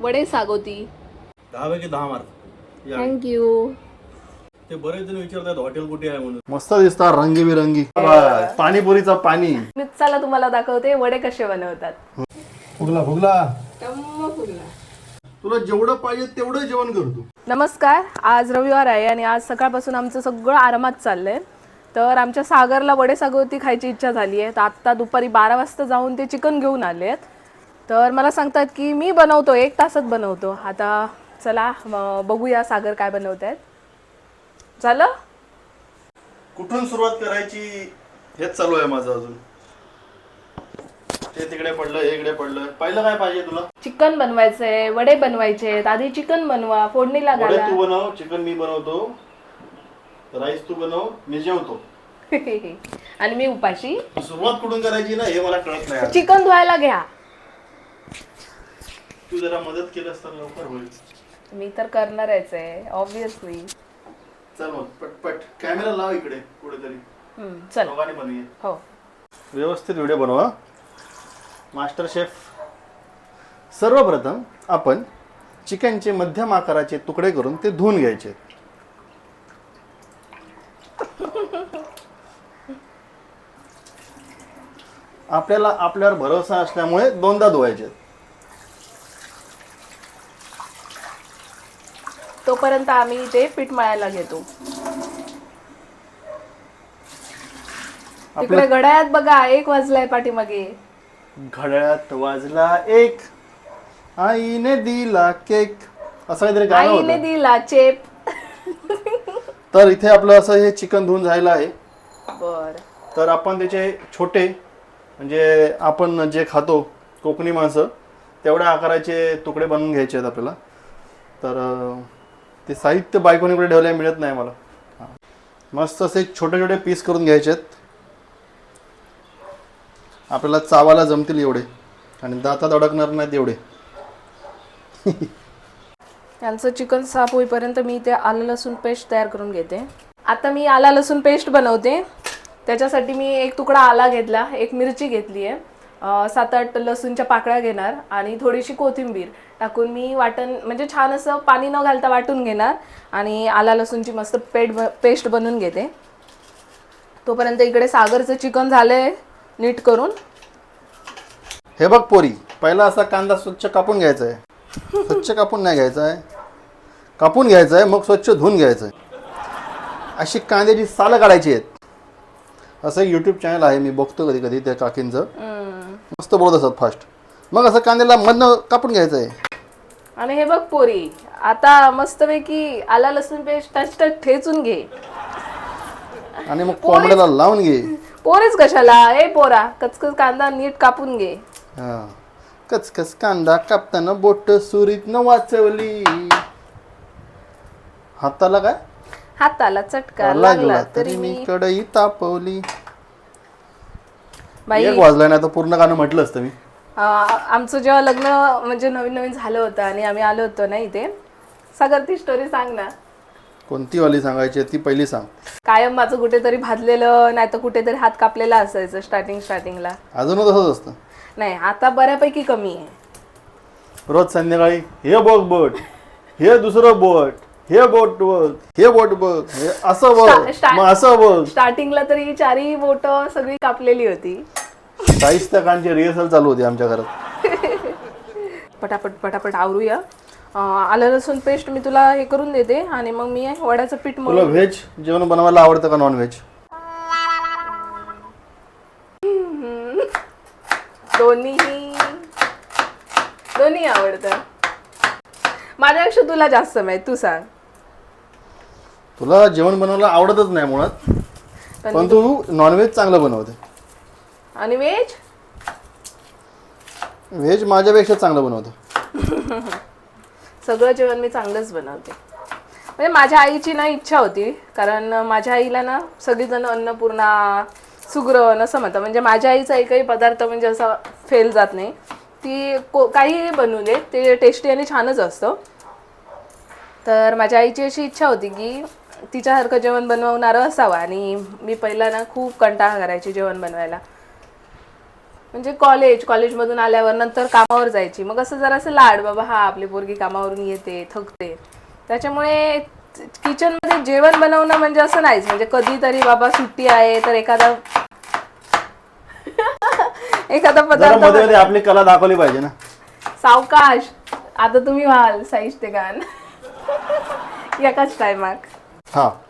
वडे सागोती. दहा पैकी दहा मार्क. या. थँक्यू ते बरेच जण विचारतात हॉटेल कुठे आहे म्हणून? मस्त दिसतात रंगीबिरंगी. पाणीपुरीचा पाणी. मी चला तुम्हाला दाखवते वडे कसे बनवतात. फुगला फुगला. तुला जेवढं पाहिजे तेवढं जेवण करतो नमस्कार आज रविवार आहे आणि आज सकाळपासून आमचं सगळं आरामात चाललंय. तर आमच्या सागरला वडे सागवती खायची इच्छा झाली आहे तर आत्ता दुपारी बारा वाजता जाऊन ते चिकन घेऊन आले आहेत तर मला सांगतात की मी बनवतो एक तासात बनवतो. आता चला बघूया सागर काय बनवत आहेत झालं? कुठून सुरुवात करायची हेच चालू आहे माझं अजून. ते तिकडे पडलं इकडे पडलं. पहिलं काय पाहिजे तुला? चिकन बनवायचंय वडे बनवायचे आधी चिकन बनवा फोडणीला वडे घाला तू बनव चिकन मी बनवतो. राईस तू बनव मी जेवतो. आणि मी उपाशी. सुरुवात कुठून करायची ना हे मला कळत नाही. चिकन धुवायला घ्या. तू जरा मदत केलंस तर लवकर होईल. मी तर करणारच आहे ऑब्विसली चल मग पटपट. कॅमेरा लाव इकडे कुठेतरी. चल. दोघांनी बनवूया हो. व्यवस्थित व्हिडिओ बनवा. मास्टर शेफ सर्वप्रथम आपण चिकनचे मध्यम आकाराचे तुकडे करून ते धुवून घ्यायचे. आपल्याला आपल्यावर भरोसा असल्यामुळे दोनदा धुवायचे. तोपर्यंत आम्ही ते पीठ मळायला घेतो. तिकडे घड्याळात बघा एक वाजलाय पाठीमागे. घड्याळात वाजला एक. आईने दिला केक. असं काहीतरी गाणं आईने होतं दिला चेप. तर इथे आपलं असं हे चिकन धुवून झालेलं आहे. बर. तर आपण त्याचे छोटे म्हणजे आपण जे खातो कोकणी माणसं तेवढ्या आकाराचे तुकडे बनवून घ्यायचे आहेत आपल्याला. तर अं, ते साहित्य बायकोनीकडे ठेवल्या मिळत नाही मला. मस्त असे छोटे छोटे पीस करून घ्यायचे आहेत. आपल्याला चावायला जमतील एवढे. आणि दातात अडकणार नाहीत एवढे. त्यांचं चिकन साफ होईपर्यंत मी ते आलं लसूण पेस्ट तयार करून घेते. आता मी आला लसूण पेस्ट बनवते. त्याच्यासाठी मी एक तुकडा आला घेतला एक मिरची घेतली आहे सात आठ लसूणच्या पाकळ्या घेणार आणि थोडीशी कोथिंबीर. टाकून मी वाटण म्हणजे छान असं पाणी न घालता वाटून घेणार आणि आला लसूणची मस्त पेट पेस्ट बनवून घेते. तोपर्यंत इकडे सागरचं चिकन झालंय नीट करून. हे बघ पोरी पहिला असा कांदा स्वच्छ कापून घ्यायचा आहे स्वच्छ कापून नाही घ्यायचा आहे कापून घ्यायचा आहे मग स्वच्छ धुवून घ्यायचं आहे अशी कांद्याची सालं काढायची आहेत. असं यूट्यूब चॅनल आहे मी बघतो कधी कधी त्या काकींचं. मस्त बोलत असतात फास्ट मग असं कांद्याला मधनं कापून घ्यायचं आहे आणि हे बघ पोरी आता मस्तपैकी आला लसूण पेस्ट टच टच ठेचून घे. आणि मग कोंबड्याला लावून घे. पोरेच कशाला? ए पोरा कचकच कांदा नीट कापून घे. हा. कचकच कांदा कापताना बोट सुरीत न वाचवली. हाताला काय? हाताला चटका लागला तरी मी कढई तापवली. बाई. एक वाजला नाही तर पूर्ण गाणं म्हटलं असतं मी. आमचं जेव्हा लग्न म्हणजे नवीन नवीन झालं होतं आणि आम्ही आलो होतो ना इथे सागर ती स्टोरी सांग ना. कोणती वाली सांगायची ती पहिली सांग. कायम माझं कुठेतरी भाजलेलं नाही तर कुठेतरी हात कापलेला असायचं स्टार्टिंग स्टार्टिंगला अजून तसंच असतं. नाही आता बऱ्यापैकी कमी आहे. रोज संध्याकाळी हे बघ बोट हे दुसरं बोट हे बोट बघ हे बोट बघ हे असं बघ स्टा- स्टा- मग असं बघ. स्टार्टिंगला तरी चारही बोट सगळी कापलेली होती. खानची रिहर्सल चालू होती आमच्या घरात. पटापट पटापट आवरूया. अं, आलं लसूण पेस्ट मी तुला हे करून देते आणि मग मी वड्याचं पीठ तुला मग व्हेज जेवण बनवायला आवडतं का नॉन व्हेज दोन्हीही दोन्ही आवडतं. माझ्यापेक्षा तुला जास्त माहीत तू सांग. तुला जेवण बनवायला आवडतच नाही मुळात. पण तू नॉनव्हेज चांगलं बनवते. आणि व्हेज? व्हेज माझ्यापेक्षा चांगलं बनवते. सगळं जेवण मी चांगलंच बनवते. म्हणजे माझ्या आईची ना इच्छा होती कारण माझ्या आईला ना सगळीजण अन्नपूर्णा सुग्रण असं म्हणतात. म्हणजे माझ्या आईचा एकही पदार्थ म्हणजे असा फेल जात नाही. ती को काहीही बनवू दे ते टेस्टी आणि छानच असतं. तर माझ्या आईची अशी इच्छा होती की तिच्यासारखं जेवण बनवणारं असावं. आणि मी पहिला ना खूप कंटाळा करायची जेवण बनवायला. म्हणजे कॉलेज कॉलेजमधून आल्यावर नंतर कामावर जायची. मग असं जरासं लाड बाबा हा आपली पोरगी कामावरून येते थकते. त्याच्यामुळे किचनमध्ये जेवण बनवणं म्हणजे असं नाहीच. म्हणजे कधीतरी बाबा सुट्टी आहे तर एखादा एखादा जरा पदार्थ आपली कला दाखवली पाहिजे ना. सावकाश. आता तुम्ही व्हाल साईश ते गाण एकाच टायमाक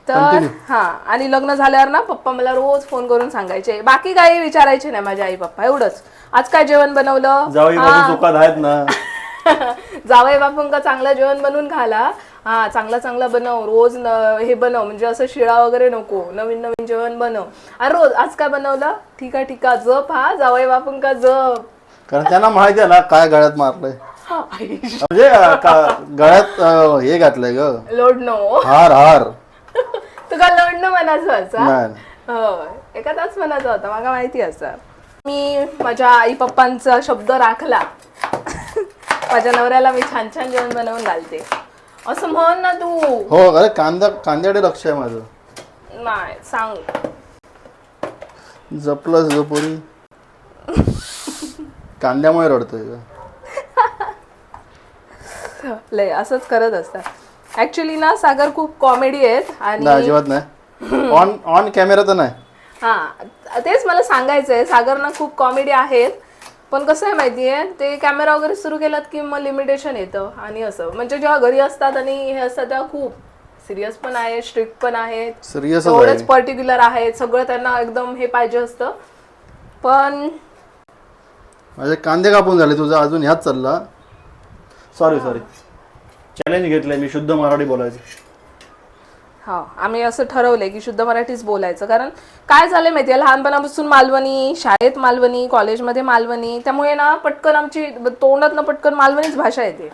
तर कंटिन्यू हा आणि लग्न झाल्यावर ना पप्पा मला रोज फोन करून सांगायचे बाकी काही विचारायचे नाही माझे आई पप्पा एवढंच. आज काय जेवण बनवलं? जावई बापूंका चांगलं जेवण बनवून घाला. हा चांगला चांगला बनव रोज न- हे बनव म्हणजे असं शिळा वगैरे नको नवीन नवीन जेवण बनव. अरे रोज आज काय बनवलं? ठीक आहे ठीक आहे जप हा जावई बापूंका जप. कारण त्यांना माहिती आहे ना काय गळ्यात मारलंय. म्हणजे गळ्यात हे घातलंय ग. लोड नो हार हार. तुका म्हणायचं असं. नाही हो एका तास म्हणायचा होता मला माहिती असं. मी माझ्या आई पप्पांचा शब्द राखला. माझ्या नवऱ्याला मी छान छान जेवण बनवून घालते. असं म्हण ना तू. हो अरे कांदा कांद्याकडे लक्ष आहे माझं. नाही सांग. जपलं जपोरी कांद्यामुळे रडतोय ग. लय असंच करत असतात. ऍक्च्युली ना सागर खूप कॉमेडी आहेत नाही आणि अजिबात नाही. ऑन ऑन कॅमेरा तर नाही. हा तेच मला सांगायचंय सागर ना खूप कॉमेडी आहेत. पण कसं आहे माहितीये ते कॅमेरा वगैरे सुरू केलात की मग लिमिटेशन येतं आणि असं. म्हणजे जेव्हा घरी असतात आणि हे असतात तेव्हा खूप सिरियस पण आहेत स्ट्रिक्ट पण आहेत. सिरियसच तेवढेच आहे पर्टिक्युलर आहेत सगळं त्यांना एकदम हे पाहिजे असतं. पण माझे कांदे कापून झाले तुझा अजून ह्याच चालला. सॉरी सॉरी चॅलेंज घेतलंय मी शुद्ध मराठी बोलायचं. हा आम्ही असं ठरवलंय की शुद्ध मराठीच बोलायचं. कारण काय झालंय माहितीये? लहानपणापासून मालवणी शाळेत मालवणी कॉलेजमध्ये मालवणी त्यामुळे ना पटकन आमची तोंडात पटकन मालवणीच भाषा येते.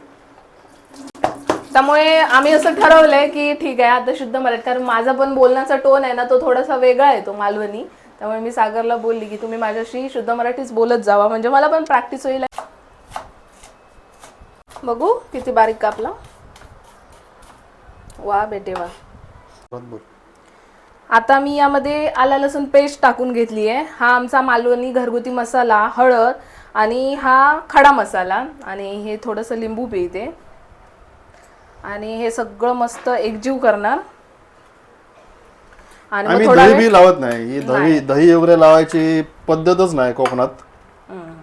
त्यामुळे आम्ही असं ठरवलंय की ठीक आहे आता शुद्ध मराठी. कारण माझा पण बोलण्याचा टोन आहे ना तो थोडासा वेगळा आहे तो मालवणी. त्यामुळे मी सागरला बोलली की तुम्ही माझ्याशी शुद्ध मराठीच बोलत जावा. म्हणजे मला पण प्रॅक्टिस होईल. बघू किती बारीक कापला. वा बेटे वा. आता मी यामध्ये आला लसूण पेस्ट टाकून घेतली आहे. हा आमचा मालवणी घरगुती मसाला हळद आणि हा खडा मसाला आणि हे थोडंसं लिंबू पिळते. आणि हे सगळं मस्त एकजीव करणार. आणि मग आम्ही थोडा दही वेळ बी लावत नाही. ही दही दही वगैरे लावायची पद्धतच नाही कोकणात. हम्म.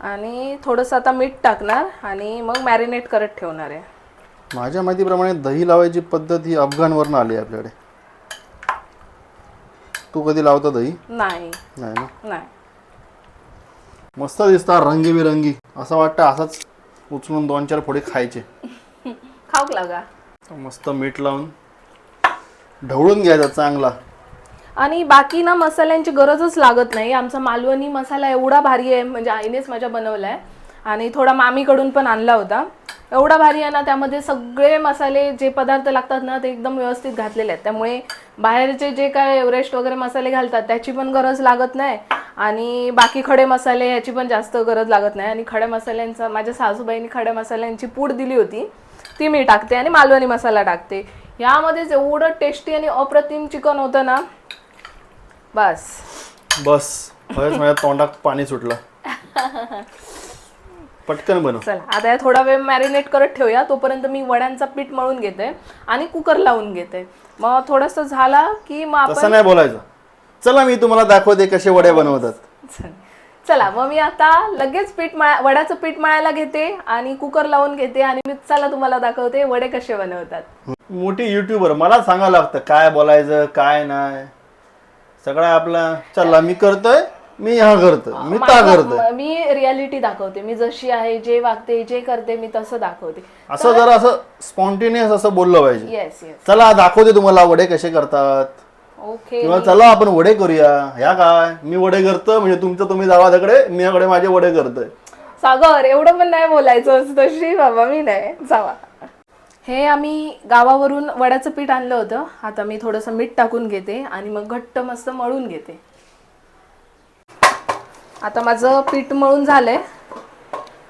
आणि थोडंसं आता मीठ टाकणार आणि मग मॅरिनेट करत ठेवणार आहे. माझ्या माहितीप्रमाणे दही लावायची पद्धत ही अफगाणवरनं आली आपल्याकडे. तू कधी लावता दही? नाही. नाही ना? नाही. मस्त दिसतात रंगीबिरंगी. असं वाटतं असाच उचलून दोन चार फोडे खायचे. खाऊक लागा. मस्त मीठ लावून ढवळून घ्यायचा चांगला. आणि बाकी ना मसाल्यांची गरजच लागत नाही. आमचा मालवणी मसाला एवढा भारी आहे. म्हणजे आईनेच माझ्या बनवलाय. आणि थोडा मामीकडून पण आणला होता. एवढा भारी आहे ना त्यामध्ये सगळे मसाले जे पदार्थ लागतात ना ते एकदम व्यवस्थित घातलेले आहेत. त्यामुळे बाहेरचे जे काय एव्हरेस्ट वगैरे मसाले घालतात त्याची पण गरज लागत नाही. आणि बाकी खडे मसाले ह्याची पण जास्त गरज लागत नाही. आणि खड्या मसाल्यांचा माझ्या सासूबाईंनी खड्या मसाल्यांची पूड दिली होती. ती मी टाकते आणि मालवणी मसाला टाकते. यामध्येच एवढं टेस्टी आणि अप्रतिम चिकन होतं ना बस. बस. माझ्या तोंडात पाणी सुटलं. पटकन बनव. चला आता या थोडा वेळ मॅरिनेट करत ठेवूया. तोपर्यंत मी वड्यांचा पीठ मळून घेते आणि कुकर लावून घेते. मग थोडंसं झाला की मग तसं आपण नाही बोलायचं. चला मी तुम्हाला दाखवते कसे वडे बनवतात. चला. मग मी आता लगेच पीठ मळा वड्याचं पीठ मळायला घेते आणि कुकर लावून घेते आणि मी चला तुम्हाला दाखवते वडे कसे बनवतात. मोठी युट्यूबर मला सांगावं लागतं काय बोलायचं काय नाही. सगळं आपला चला मी करतोय. मी हा करतोय मी ता माझं- करतोय. म- रियालिटी दाखवते. मी जशी आहे जे वागते जे करते मी तसं दाखवते. असं जरा असं स्पॉन्टेनियस असं बोललं पाहिजे. येस येस चला दाखवते तुम्हाला वडे कसे करतात. ओके किंवा चला आपण वडे करूया. ह्या काय? मी वडे करतो म्हणजे तुमचं तुम्ही जावा तिकडे मी याकडे माझे वडे करतोय. सागर एवढं पण नाही बोलायचं असतं श्री बाबा मी नाही. जावा. हे आम्ही गावावरून वड्याचं पीठ आणलं होतं. आता मी थोडंसं मीठ टाकून घेते आणि मग घट्ट मस्त मळून घेते. आता माझं पीठ मळून झालंय.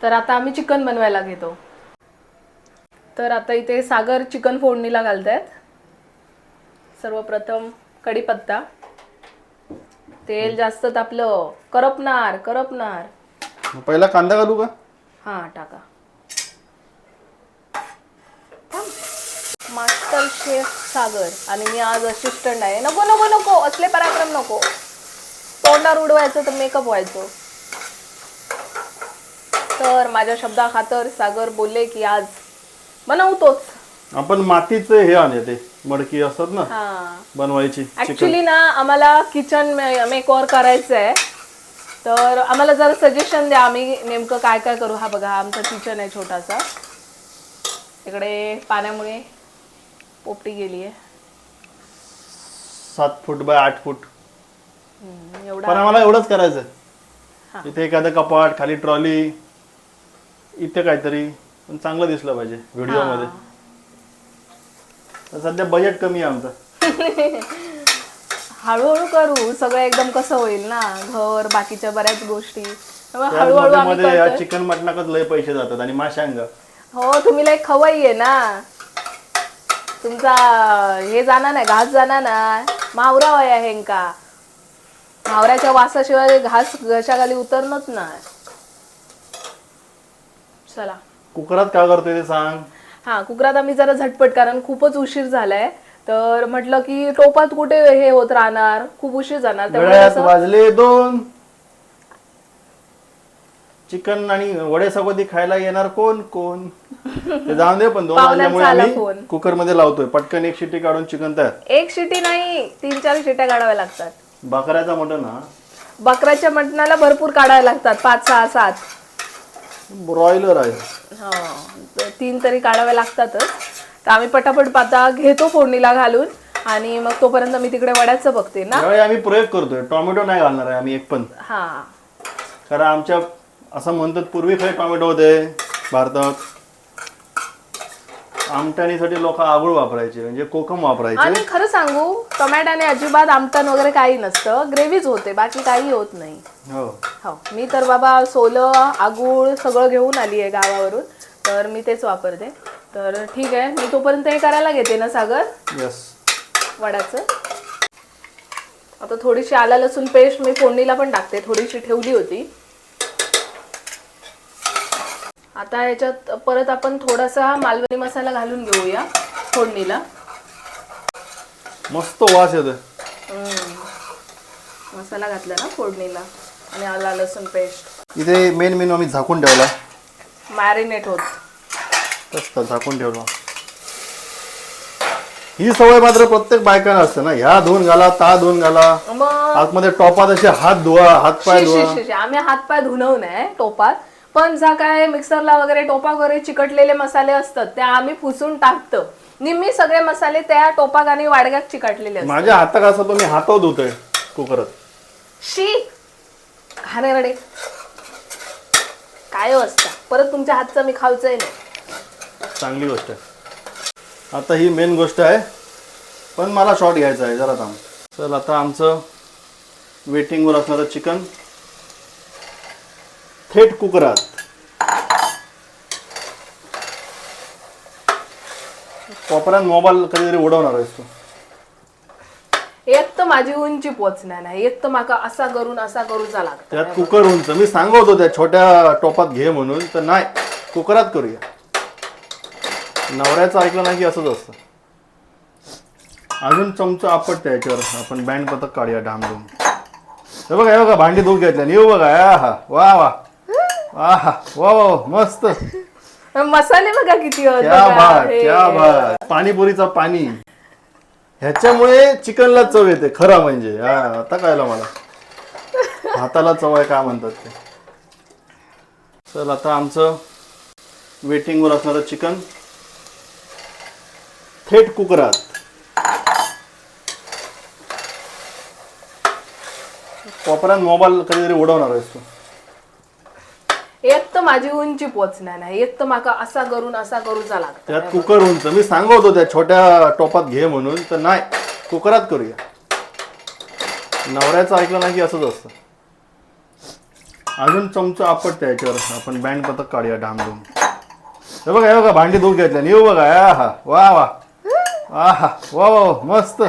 तर आता आम्ही चिकन बनवायला घेतो. तर आता इथे सागर चिकन फोडणीला घालतायत. सर्वप्रथम कढीपत्ता. तेल जास्त तापलं करपणार करपणार. पहिला कांदा घालू का? हा टाका. मास्टर शेफ सागर आणि मी आज असिस्टंट आहे. नको नको नको. असले पराक्रम नको. तोंडावर उडवायचं तर मेकअप व्हायचं. तर माझ्या शब्दा खातर सागर बोलले की आज बनवतोच. आपण मातीचे हे आणले ते मडकी असतात ना हा. बनवायची ऍक्च्युली ना आम्हाला किचन मेकओव्हर करायचं आहे तर आम्हाला जरा सजेशन द्या आम्ही नेमकं काय काय करू? हा बघा हा आमचा किचन आहे छोटासा. इकडे पाण्यामुळे पोपटी गेली आहे सात फूट बाय आठ फूट. एवढा पण आम्हाला एवढंच. करायचं इथे एखादं कपाट खाली ट्रॉली इथे काहीतरी. पण चांगलं दिसलं पाहिजे व्हिडिओमध्ये तर सध्या बजेट कमी आहे आमचं. हळूहळू करू सगळं एकदम कसं होईल ना? घर बाकीच्या बऱ्याच गोष्टी. त्यामुळे हळूहळू मध्ये आम्ही मध्ये या करतोय. चिकन मटणाकच लय पैसे जातात आणि माशांग. हो तुम्ही लय खवई आहे ना? तुमचा हे जाणार नाही घास जाणार ना मावरा वया हेंका मावऱ्याच्या वासाशिवाय घास घशाखाली उतरणच नाही. चला. कुकरात काय करतोय ते सांग. हा कुकरात आम्ही जरा झटपट कारण खूपच उशीर झालाय. तर म्हटलं की टोपात कुठे हे होत राहणार? खूप उशीर जाणार. त्यामुळे वेळात असं- वाजले दोन. चिकन आणि वडे सगोती खायला येणार कोण? कोण? ते जाऊन दे पण दोन पाहुण्यांचा वाजल्यामुळे आला आम्ही फोन. कुकरमध्ये लावतोय. पटकन एक शिटी काढून चिकन तयार. एक शिटी नाही तीन चार शिट्या काढाव्या लागतात. बकऱ्याचा मटन हा. बकऱ्याच्या मटणाला भरपूर काढाव्या लागतात पाच सहा सात. ब्रॉयलर आहे. हो तर तीन तरी काढाव्या लागतातच. तर आम्ही पटापट पाता घेतो फोडणीला घालून आणि मग तोपर्यंत मी तिकडे वड्याचं बघते ना. यावेळी आम्ही प्रयोग करतोय टोमॅटो नाही घालणार आहे आम्ही एक पण. हा. कारण आमच्या असं म्हणतात पूर्वी खरे टोमॅटो होते भारतात. आमटणीसाठी लोक आगुळ वापरायचे म्हणजे कोकम वापरायचे. आणि खरं सांगू टोमॅटोने अजिबात आमटण वगैरे काही नसतं. ग्रेव्हीच होते बाकी काही होत नाही. हो. हो मी तर बाबा सोलं आगूळ सगळं घेऊन आली आहे गावावरून. तर मी तेच वापरते. तर ठीक आहे मी तोपर्यंत हे करायला घेते ना सागर? यस वड्याचं आता थोडीशी आला लसूण पेस्ट मी फोडणीला पण टाकते थोडीशी ठेवली होती. आता याच्यात परत आपण थोडासा मालवणी मसाला घालून घेऊया फोडणीला. मस्त वास हम्म. मसाला घातला ना फोडणीला. आणि आला लसूण पेस्ट. इथे मेन मेनू आम्ही झाकून ठेवला. मॅरिनेट होत. झाकून ठेवला. ही सवय मात्र प्रत्येक बायकांना असते ना. ह्या धुवून घाला ता धुवून घाला. मग आतमध्ये टॉपात असे हात धुवा हात पाय शी, शी, धुवा. शी, शी. आम्ही हातपाय धुणव नाही टोपात. पण जा काय मिक्सरला वगैरे टोपा वगैरे चिकटलेले मसाले असतात त्या आम्ही पुसून टाकतो. निम्मी सगळे मसाले त्या टोपात आणि वाडग्यात चिकटलेले असतात. माझ्या हातात असं तो मी हातावर धुतोय कुकरात. शी! घाणेरडे काय हो असता परत तुमच्या हातचं मी खावचंय नाही. चांगली गोष्ट आहे. आता ही मेन गोष्ट आहे. पण मला शॉट घ्यायचा आहे जरा थांब. चल आता आमचं वेटिंगवर असणारं चिकन थेट कुकरात. कोपऱ्यात मोबाईल कधीतरी उडवणार आहेस तू. एक तर माझी उंची पोचणार नाही एक तर माका असा करून असा करूचा लागतो. त्यात कुकर उंच. मी सांगत होतो त्या छोट्या टोपात घे म्हणून तर नाही कुकरात करूया. नवऱ्याचं ऐकलं नाही की असंच असतं. अजून चमचा आपटते याच्यावर. आपण बँड पथक काढूया डाम हे बघा हे बघा भांडी धुवून घेतल्या. येऊ बघा हा. वा वा. वा वा वा वा, मस्त. मसाले बघा किती आहेत क्या बघा. भात. क्या भात पाणीपुरीचा पाणी. ह्याच्यामुळे चिकनला चव येते खरं म्हणजे. हा आता कळलं मला. भाताला चव आहे काय म्हणतात ते. चल आता आमचं वेटिंगवर असणारं चिकन. थेट कुकरात. कोपऱ्यात मोबाईल कधीतरी उडवणार आहेस तू. एक तर माझी उंची पोचणार नाही. एक तर माका असा करून असा करूचा लागतो. त्यात कुकर उंच. मी सांगत होतो त्या छोट्या टोपात घे म्हणून तर नाही. कुकरात करूया. नवऱ्याचं ऐकलं नाही की असंच असतं. अजून चमचा आपटते याच्यावर. आपण बँड पथक काढूया डाम देऊन हे बघा हे बघा भांडी धुवून घेतल्या. येऊ बघा. आ हा वा. वा वा वा वा, मस्त.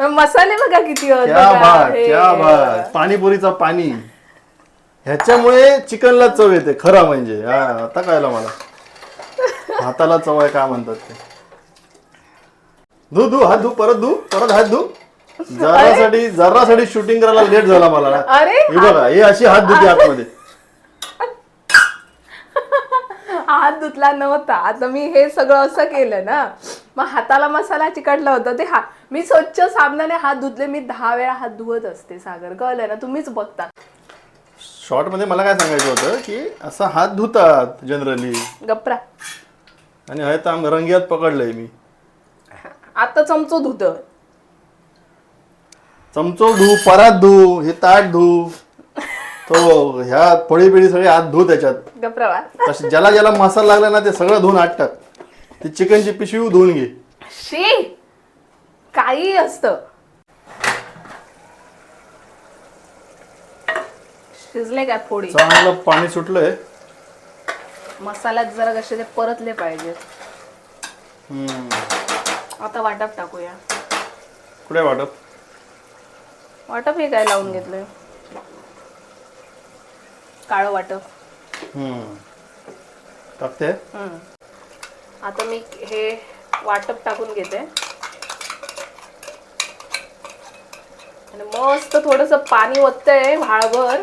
मसाले बघा किती आहेत क्या बघा. बात हे. क्या बात. पाणीपुरीचा पाणी. ह्याच्यामुळे चिकनला चव येते खरं म्हणजे. हा आता कळलं मला. हाताला चव आहे काय म्हणतात ते. धू धू हात धू परत धू परत हात धू. जरासाठी जरासाठी शूटिंग करायला लेट झाला मला. ना अरे हे बघा हे अशी हात धुते आतमध्ये. हात धुतला नव्हता. आता मी हे सगळं असं केलं ना मग हाताला मसाला चिकटला होता. ते हा मी स्वच्छ साबणाने हात धुतले मी दहा वेळा हात धुवत असते सागर. कळलं ना? तुम्हीच बघता. शॉर्टमध्ये मला काय सांगायचं होतं की असा हात धुतात जनरली गप्रा. आणि हे तर रंगियात पकडलंय मी. आता चमचो धुत. चमचो धू परात धू हे ताट धू. तो ह्या फळी पिढी सगळे हात धू त्याच्यात. वा तसं ज्याला ज्याला मसाला लागला ना ते सगळं धुवून आट टाक. ती चिकनची पिशवी धुवून घे. शी! काही असतं. शिजले काय फोडी चांगलं पाणी सुटलंय. मसाल्यात जरा कसे ते परतले पाहिजेत हम्म. आता वाटप टाकूया. कुठे वाटप? वाटप हे काय लावून घेतलंय? काळं वाटप. हम्म. टाकते? हम्म. आता मी हे वाटप टाकून घेते. आणि मस्त थोडस पाणी ओततंय वाळभर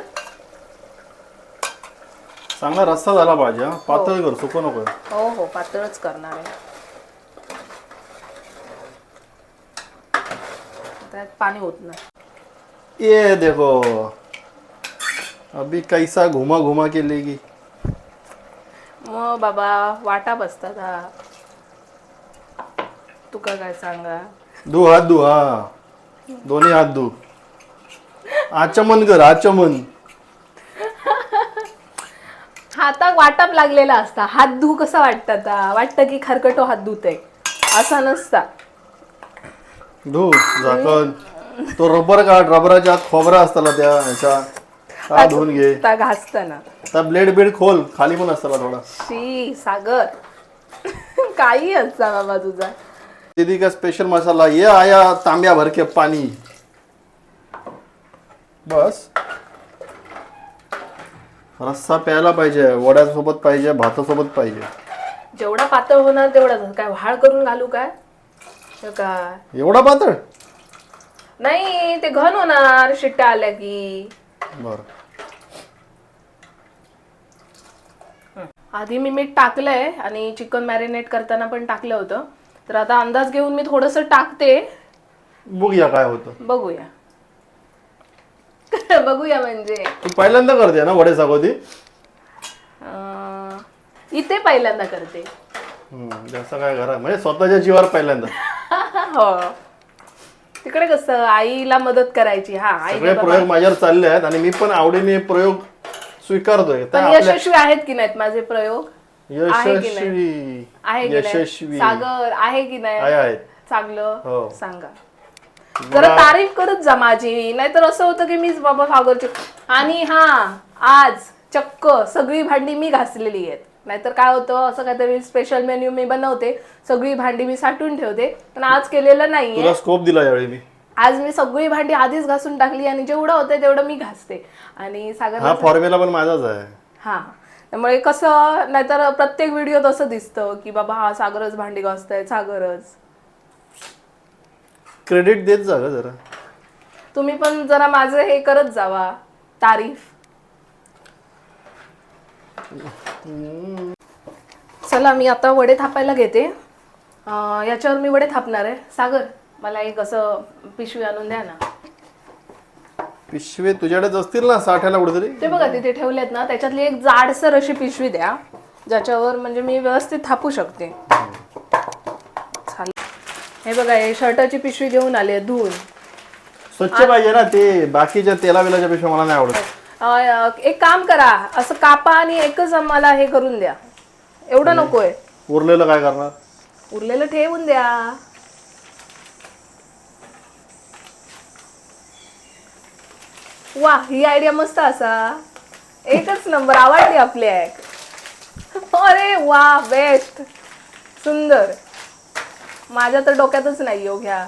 चांगला रस्सा झाला पाहिजे हा. पातळ कर सुकं नको. हो हो पातळच करणार आहे. त्यात पाणी ओतणार. ये देखो. अभी कैसा घुमा घुमा के लेगी. मग बाबा वाटा बसतात हा. तुका काय सांगा? धू हात धू हा. दोन्ही हात धू आचमन कर आचमन. हातात वाटप लागलेला असता. हात धू कसा वाटतं आता? वाटतं की खरकटो हात धुते असा नसता. धू झाकण. तो रबर काढ रबराच्या आत खोबरा असताना त्या ह्याच्या हा धुवून घे? त्या घासताना त्या ब्लेड बीड खोल खाली पण असताना थोडा. शी सागर. काही असता बाबा तुझा. दीदी का स्पेशल मसाला? ये आया तांब्या भर के पाणी. बस. रस्सा प्यायला पाहिजे वड्यासोबत पाहिजे भातासोबत पाहिजे. जेवढा पातळ होणार तेवढा काय व्हाळ करून घालू काय? हे काय? एवढा पातळ? नाही ते घन होणार शिट्ट्या आल्या की. बर. आधी मी मीठ टाकलंय आणि चिकन मॅरिनेट करताना पण टाकलं होतं. तर आता अंदाज घेऊन मी थोडस टाकते. बघूया काय होतं. बघूया. बघूया म्हणजे. तू पहिल्यांदा करते ना वडे सागोती अं, इथे पहिल्यांदा करते. जास्त काय करा. म्हणजे स्वतःच्या जीवावर पहिल्यांदा. हो. तिकडे कसं आईला मदत करायची. हा आई सगळे प्रयोग माझ्यावर चालले आहेत आणि मी पण आवडीने प्रयोग स्वीकारतोय. पण त्या आपल्या यशस्वी आहेत की नाहीत माझे प्रयोग? आहे की यशस्वी. आहे की नाही? यशस्वी. सागर आहे की आहे नाही आहेत चांगलं. हो. सांगा. जरा तारीफ करत जा माझी. नाहीतर असं होतं की मीच बाबा सागरची आणि हा आज चक्क सगळी भांडी मी घासलेली आहेत. नाहीतर काय होतं असं काहीतरी स्पेशल मेन्यू मी बनवते सगळी भांडी मी साठवून ठेवते. पण आज केलेलं नाहीये. तुला स्कोप दिला यावेळी मी. आज मी सगळी भांडी आधीच घासून टाकली आणि जेवढं होतं तेवढं मी घासते. आणि सागर फॉर्म्युला पण माझाच आहे. हा. त्यामुळे कसं नाहीतर प्रत्येक व्हिडिओत असं दिसतं की बाबा हा सागरच भांडी घासताय सागरच. क्रेडिट देत जा ग जरा. तुम्ही पण जरा माझं हे करत जावा. तारीफ. चला मी आता वडे थापायला घेते. अं, याच्यावर मी वडे थापणार आहे. सागर मला एक असं पिशवी आणून द्या ना. पिशवे तुझ्याकडेच असतील ना साठ्याला कुठेतरी? ते बघा तिथे ठेवलेत ना. त्याच्यातली एक जाडसर अशी पिशवी द्या ज्याच्यावर म्हणजे मी व्यवस्थित थापू शकते. हे बघा हे शर्टाची पिशवी घेऊन आली आहे धुवून. स्वच्छ पाहिजे ना ते बाकीच्या तेला बिलाच्या मला नाही आवडत. अं, एक काम करा असं कापा आणि एकच मला हे करून द्या. एवढं नकोय. उरलेलं काय करणार? उरलेलं ठेवून द्या. वा ही आयडिया मस्त असा. एकच नंबर आवडली आपली ऍक अरे वा बेस्ट सुंदर. माझ्या तर डोक्यातच नाही हो घ्या.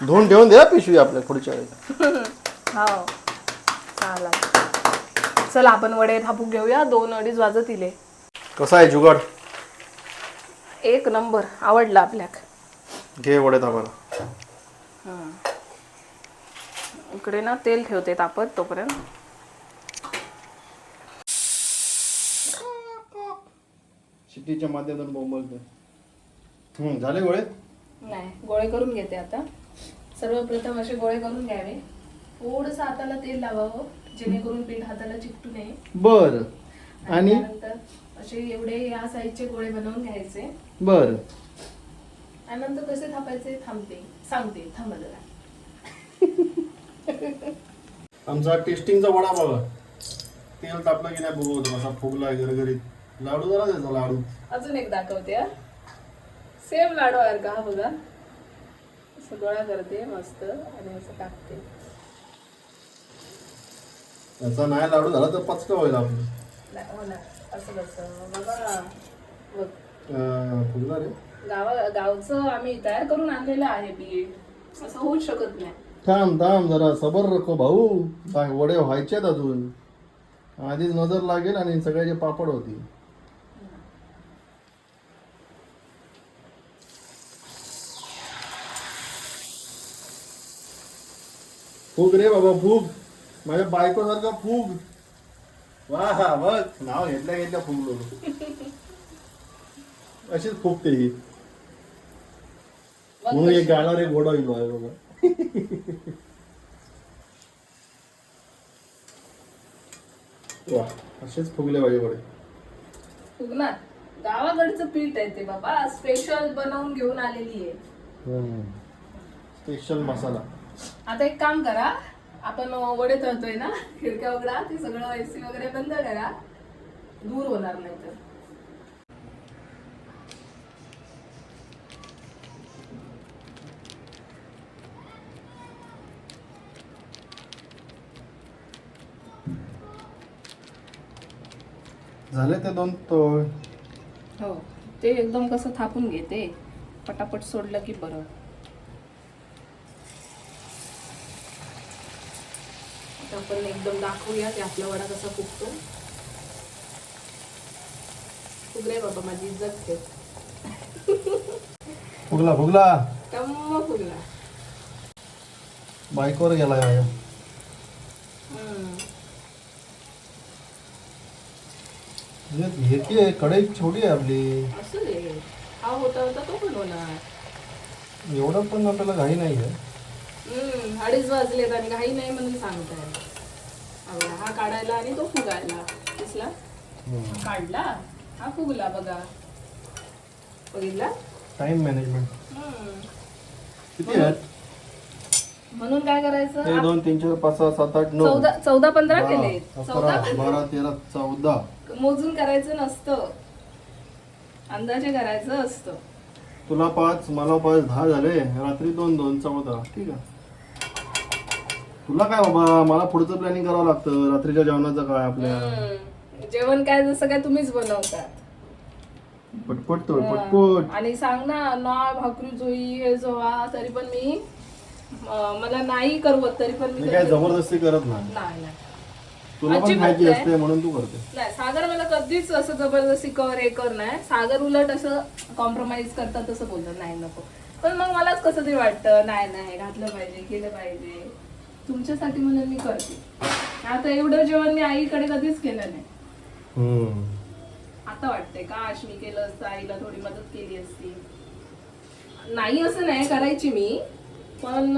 धुवून ठेवून द्या पिशवी आपल्या पुढच्या वेळेला हो. चालेल. चल आपण वडे थापून घेऊया. दोन अडीच वाजत इले. कसा आहे जुगाड? एक नंबर. आवडला आपल्याक. घे वडे तापाला इकडे ना तेल ठेवते तापत तोपर्यंत. शिट्टीच्या माध्यमातून बोंबलते हम्म, झाले गोळे? नाही गोळे करून घेते आता. सर्वप्रथम असे गोळे करून घ्यावे. थोडस हाताला तेल लावावं जेणेकरून पीठ हाताला चिकटू नये. बर. आणि त्यानंतर असे एवढे या साईजचे गोळे बनवून घ्यायचे. बर. आणि नंतर कसे थापायचे थांबते. सांगते थांबा जरा. आमचा टेस्टिंगचा वडा बघा. तेल तापलं की नाही बघू कसा फुगलाय घरघरीत लाडू जरा द्यायचा लाडू. अजून एक दाखवते सेम लाडू आहे का हा बघा. असं गोळा करते मस्त आणि असं टाकते. याचा नाही लाडू झाला तर पचका होईल आपलं. नाही हो असं कसं? बघा बघ. अं, रे. गावा गावचं आम्ही तयार करून आणलेलं आहे पीठ. असं होऊच शकत नाही. थांब थांब जरा सबर रखो भाऊ. काय वडे व्हायचेत अजून. आधीच नजर लागेल आणि सगळ्याचे पापड होतील. फुग रे बाबा फुग. माझ्या बायको सारखा फुग. वा बघ नाव घेतल्या घेतल्या फुगलो. अशीच फुगते ही. म्हणून एक गाणार एक घोडा येलो आहे बघा वा असेच फुगले पाहिजे वडे फुगणार. गावाकडचं पीठ आहे ते बाबा. स्पेशल बनवून घेऊन आलेली आहे. स्पेशल मसाला. आता एक काम करा आपण वडे तळतोय ना खिडक्या उघडा ते सगळं एसी वगैरे बंद करा दूर होणार नाही तर. झाले ते दोन तोळ हो ते एकदम कसं थापून घेते पटापट सोडलं की बरं. आपण एकदम दाखवूया की आपला वडा कसा फुगतो. फुगले बाबा माझी इज्जत ठेव फुगला फुगला. टम्म फुगला. बायकोवर गेला की कढई छोटी आहे आपली. हा होता होता तो पण होणार. एवढं पण आपल्याला घाई नाही आहे हम्म, अडीच वाजलेत आणि काही नाही म्हणून सांगताय. हा काढायला आणि तो फुगायला. दिसला? हा काढला? हा फुगला बघा. बघितला? Time management. किती म्हणून काय करायचं? दोन तीन चार पाच सहा सात आठ नऊ. चौदा चौदा पंधरा केले चौदा बारा तेरा चौदा. मोजून करायचं नसतं. अंदाजे करायचं असतं. तुला पाच मला पाच दहा झाले. रात्री दोन दोन चौदा. ठीक आहे. तुला काय बाबा मला पुढचं प्लॅनिंग करावं लागतं. रात्रीच्या जेवणाचं काय आपल्या? हम्म. जेवण काय जसं काय तुम्हीच बनवतात. पटपट पटपट. आणि सांग ना ना भाकरी जोई हे जोहा तरी पण मी अं, मला नाही करवत तरी पण मी मी काय जबरदस्ती करत नाही. नाही नाही. तुला पण अजिबात खायची नाही. असते म्हणून तू करते. नाही सागर मला कधीच असं जबरदस्ती कर हे कर नाही. सागर उलट असं कॉम्प्रोमाइज करतात तसं बोलतात नाही नको. पण मग मलाच कसं तरी वाटतं नाही नाही घातलं पाहिजे केलं पाहिजे. तुमच्यासाठी म्हणून मी करते. आता एवढं जेवण मी आईकडे कधीच केलं नाही. आता वाटतंय काश मी केलं असतं आईला थोडी मदत केली असती. नाही असं नाही करायची मी पण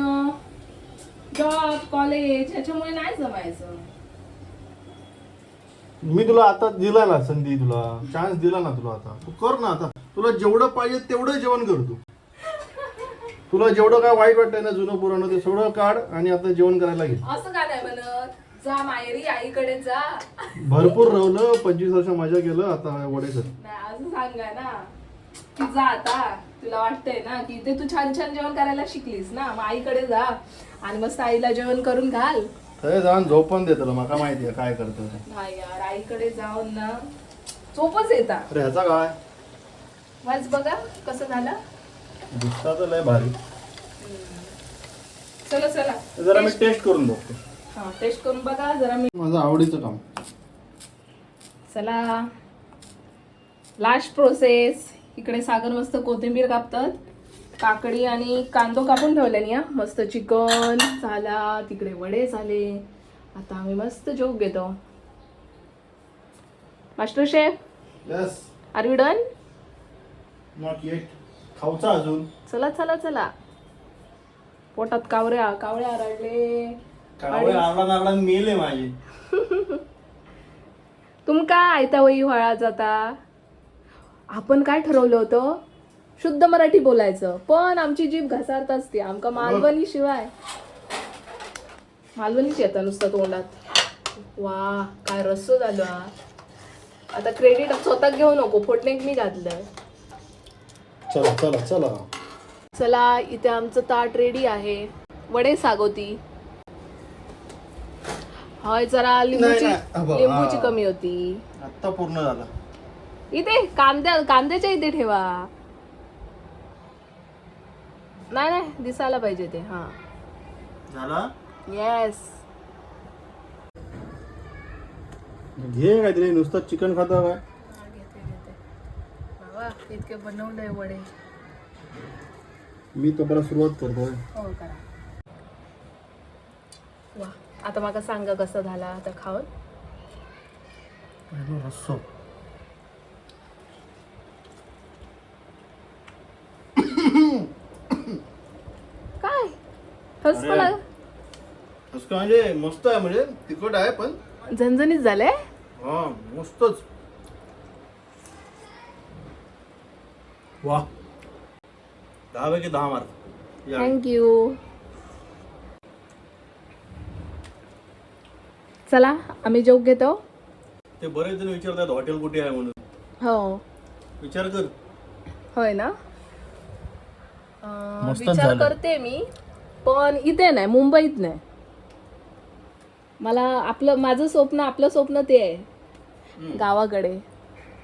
जॉब कॉलेज ह्याच्यामुळे नाही जमायचं. मी तुला आता दिला ना संधी तुला. चान्स दिला ना तुला आता. तू कर ना आता. तुला जेवढं पाहिजे तेवढं जेवण कर तू. तुला जेवढं काय वाईट वाटतंय ना जुनं पुराणं ते सगळं काढ आणि आता जेवण करायला घे. असं का नाही म्हणत? जा माहेरी आईकडे जा. भरपूर रवलं पंचवीस वर्ष मजा केलं आता वडे नाही असं सांगा ना. की जा आता. तुला वाटतंय ना की ते तू छान छान जेवण करायला शिकलीस ना. मग आईकडे जा. आणि मस्त आईला जेवण करून घाल. थंय जाऊन झोपण दे तुला माका माहिती आहे काय करतं ते. नाही यार आईकडे जाऊन ना. झोपच येतात. अरे ह्याचा काय? वाच बघा कसं झालं. दिसता तर लय भारी. चला चला. जरा मी टेस्ट करून बघतो. हा टेस्ट करून बघा जरा मी माझं आवडीचं काम. चला. लास्ट प्रोसेस इकडे सागर मस्त कोथिंबीर कापतात. काकडी आणि कांदो कापून ठेवल्यानी हा. मस्त चिकन झाला तिकडे वडे झाले. आता आम्ही मस्त जोक घेतो. Master chef yes are you done not yet खाऊचा अजून? चला चला चला. पोटात कावऱ्या कावळ्या रडले कावळे आरडा नारडा मेले माझे. तुमका आयता वही व्हाळा जाता? आपण काय ठरवलं होतं? शुद्ध मराठी बोलायचं. पण आमची जीभ घसारत असते. आमका मालवणी शिवाय. मालवणीच येतं नुसतं तोंडात. वा काय रस्सो झालो. आता क्रेडिट स्वतः घेऊ नको. फोटणेक मी घातलंय चला चला चला. चला इथे आमचं ताट रेडी आहे. वडे सागोती. हय जरा लिंबूची नाही, अबा, लिंबूची हा. कमी होती. आत्ता पूर्ण झाला. इथे कांद्या कांद्याच्या इथे ठेवा. नाही नाही दिसायला पाहिजे ते हा. झाला? येस घे काहीतरी नुसतं चिकन खातो काय? इतके बनवलंय वडे. मी तोपर्यंत सुरुवात करतोय. हो करा. वा आता मला सांगा कसं झाला आता खाऊन? रस्सो. काय? अरे. असं काय म्हणजे मस्त आहे म्हणजे तिखट आहे पण झणझणीत झालंय? हा मस्तच. वा दहा पैकी दहा मार्क या. थँक्यू चला आम्ही जोक घेतो. ते बरेच जण विचारतात हॉटेल कुठे आहे म्हणून. हो. विचार कर. होय ना? अं, मस्तच विचार झालं. करते मी पण इथे नाही मुंबईत नाही. मला आपलं माझं स्वप्न आपलं स्वप्न ते आहे. गावाकडे.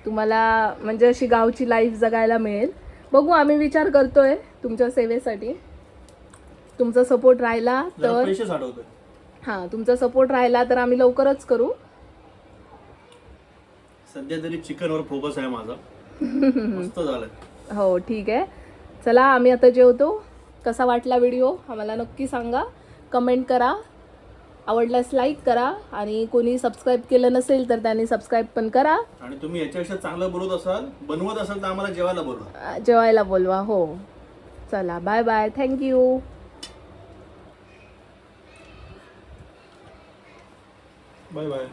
तुम्हाला म्हणजे अशी गावची लाईफ जगायला मिळेल. बघू आम्ही विचार करतोय तुमच्या सेवेसाठी. तुमचा सपोर्ट राहिला तर पैसे साठवतोय. हां तुमचा सपोर्ट राहिला तर आम्ही लवकरच करू. सध्या तरी चिकनवर फोकस आहे माझा. मस्त हो ठीक आहे. चला आम्ही आता जेवतो. कसा वाटला व्हिडिओ आम्हाला नक्की सांगा. कमेंट करा. आवडल्यास लाईक करा आणि कोणी सबस्क्राईब केलं नसेल तर त्यांनी सबस्क्राईब पण करा. आणि तुम्ही याच्यापेक्षा चांगलं बोलत असाल बनवत असाल तर आम्हाला जेवायला बोलवा. अं, जेवायला बोलवा हो. चला bye bye thank you bye bye